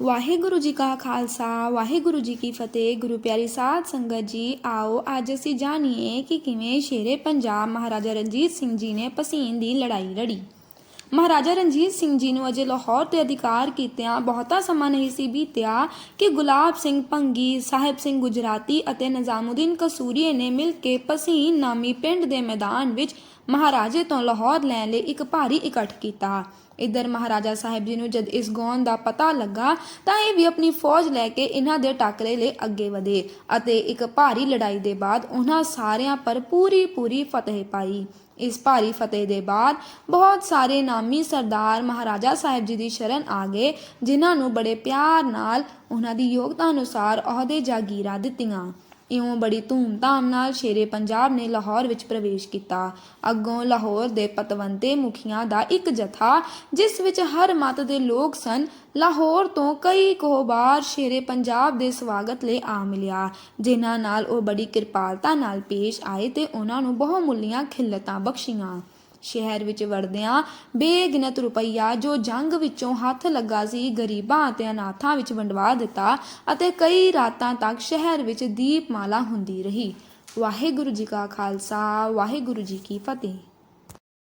ਵਾਹਿਗੁਰੂ ਜੀ ਕਾ ਖਾਲਸਾ, ਵਾਹਿਗੁਰੂ ਜੀ ਕੀ ਫਤਿਹ। ਗੁਰੂ ਪਿਆਰੀ ਸਾਧ ਸੰਗਤ ਜੀ, ਆਓ ਅੱਜ ਅਸੀਂ ਜਾਣੀਏ ਕਿ ਕਿਵੇਂ ਸ਼ੇਰੇ ਪੰਜਾਬ ਮਹਾਰਾਜਾ ਰਣਜੀਤ ਸਿੰਘ ਜੀ ਨੇ ਪਸੀਨ ਦੀ ਲੜਾਈ ਲੜੀ। ਮਹਾਰਾਜਾ ਰਣਜੀਤ ਸਿੰਘ ਜੀ ਨੂੰ ਅਜੇ ਲਾਹੌਰ ਤੇ ਅਧਿਕਾਰ ਕੀਤਿਆਂ ਬਹੁਤਾ ਸਮਾਂ ਨਹੀਂ ਸੀ ਬੀਤਿਆ ਕਿ ਗੁਲਾਬ ਸਿੰਘ ਭੰਗੀ, ਸਾਹਿਬ ਸਿੰਘ ਗੁਜਰਾਤੀ ਅਤੇ ਨਿਜ਼ਾਮੁਦੀਨ ਕਸੂਰੀਏ ਨੇ ਮਿਲ ਕੇ ਪਸੀਨ ਨਾਮੀ ਪਿੰਡ ਦੇ ਮੈਦਾਨ ਵਿੱਚ ਮਹਾਰਾਜੇ ਤੋਂ ਲਾਹੌਰ ਲੈਣ ਲਈ ਇੱਕ ਭਾਰੀ ਇਕੱਠ ਕੀਤਾ। ਇਧਰ ਮਹਾਰਾਜਾ ਸਾਹਿਬ ਜੀ ਨੂੰ ਜਦ ਇਸ ਗੌਨ ਦਾ ਪਤਾ ਲੱਗਾ, ਤਾਂ ਇਹ ਵੀ ਆਪਣੀ ਫੌਜ ਲੈ ਕੇ ਇਹਨਾਂ ਦੇ ਟਾਕਰੇ ਲਈ ਅੱਗੇ ਵਧੇ ਅਤੇ ਇੱਕ ਭਾਰੀ ਲੜਾਈ ਦੇ ਬਾਅਦ ਉਹਨਾਂ ਸਾਰਿਆਂ ਪਰ ਪੂਰੀ ਪੂਰੀ ਫਤਿਹ ਪਾਈ। ਇਸ ਭਾਰੀ ਫਤਿਹ ਦੇ ਬਾਅਦ ਬਹੁਤ ਸਾਰੇ ਨਾਮੀ ਸਰਦਾਰ ਮਹਾਰਾਜਾ ਸਾਹਿਬ ਜੀ ਦੀ ਸ਼ਰਨ ਆ ਗਏ, ਜਿਨ੍ਹਾਂ ਨੂੰ ਬੜੇ ਪਿਆਰ ਨਾਲ ਉਹਨਾਂ ਦੀ ਯੋਗਤਾ ਅਨੁਸਾਰ ਅਹੁਦੇ ਜਾਗੀਰਾਂ ਦਿੱਤੀਆਂ। ਇਉਂ ਬੜੀ ਧੂਮਧਾਮ ਨਾਲ ਸ਼ੇਰੇ ਪੰਜਾਬ ਨੇ ਲਾਹੌਰ ਵਿੱਚ ਪ੍ਰਵੇਸ਼ ਕੀਤਾ। ਅੱਗੋਂ ਲਾਹੌਰ ਦੇ ਪਤਵੰਤੇ ਮੁਖੀਆਂ ਦਾ ਇੱਕ ਜਥਾ, ਜਿਸ ਵਿੱਚ ਹਰ ਮਤ ਦੇ ਲੋਕ ਸਨ, ਲਾਹੌਰ ਤੋਂ ਕਈ ਕੋਹਬਾਰ ਸ਼ੇਰੇ ਪੰਜਾਬ ਦੇ ਸਵਾਗਤ ਲਈ ਆ ਮਿਲਿਆ, ਜਿਨ੍ਹਾਂ ਨਾਲ ਉਹ ਬੜੀ ਕਿਰਪਾਲਤਾ ਨਾਲ ਪੇਸ਼ ਆਏ ਤੇ ਉਹਨਾਂ ਨੂੰ ਬਹੁਮੁੱਲੀਆਂ ਖਿਲਤਾਂ ਬਖਸ਼ੀਆਂ। ਸ਼ਹਿਰ ਵਿੱਚ ਵੜਦਿਆਂ ਬੇਗਿਣਤ ਰੁਪਈਆ ਜੋ ਜੰਗ ਵਿੱਚੋਂ ਹੱਥ ਲੱਗਾ ਸੀ, ਗਰੀਬਾਂ ਅਤੇ ਅਨਾਥਾਂ ਵਿੱਚ ਵੰਡਵਾ ਦਿੱਤਾ ਅਤੇ ਕਈ ਰਾਤਾਂ ਤੱਕ ਸ਼ਹਿਰ ਵਿੱਚ ਦੀਪਮਾਲਾ ਹੁੰਦੀ ਰਹੀ। ਵਾਹਿਗੁਰੂ ਜੀ ਕਾ ਖਾਲਸਾ, ਵਾਹਿਗੁਰੂ ਜੀ ਕੀ ਫਤਿਹ।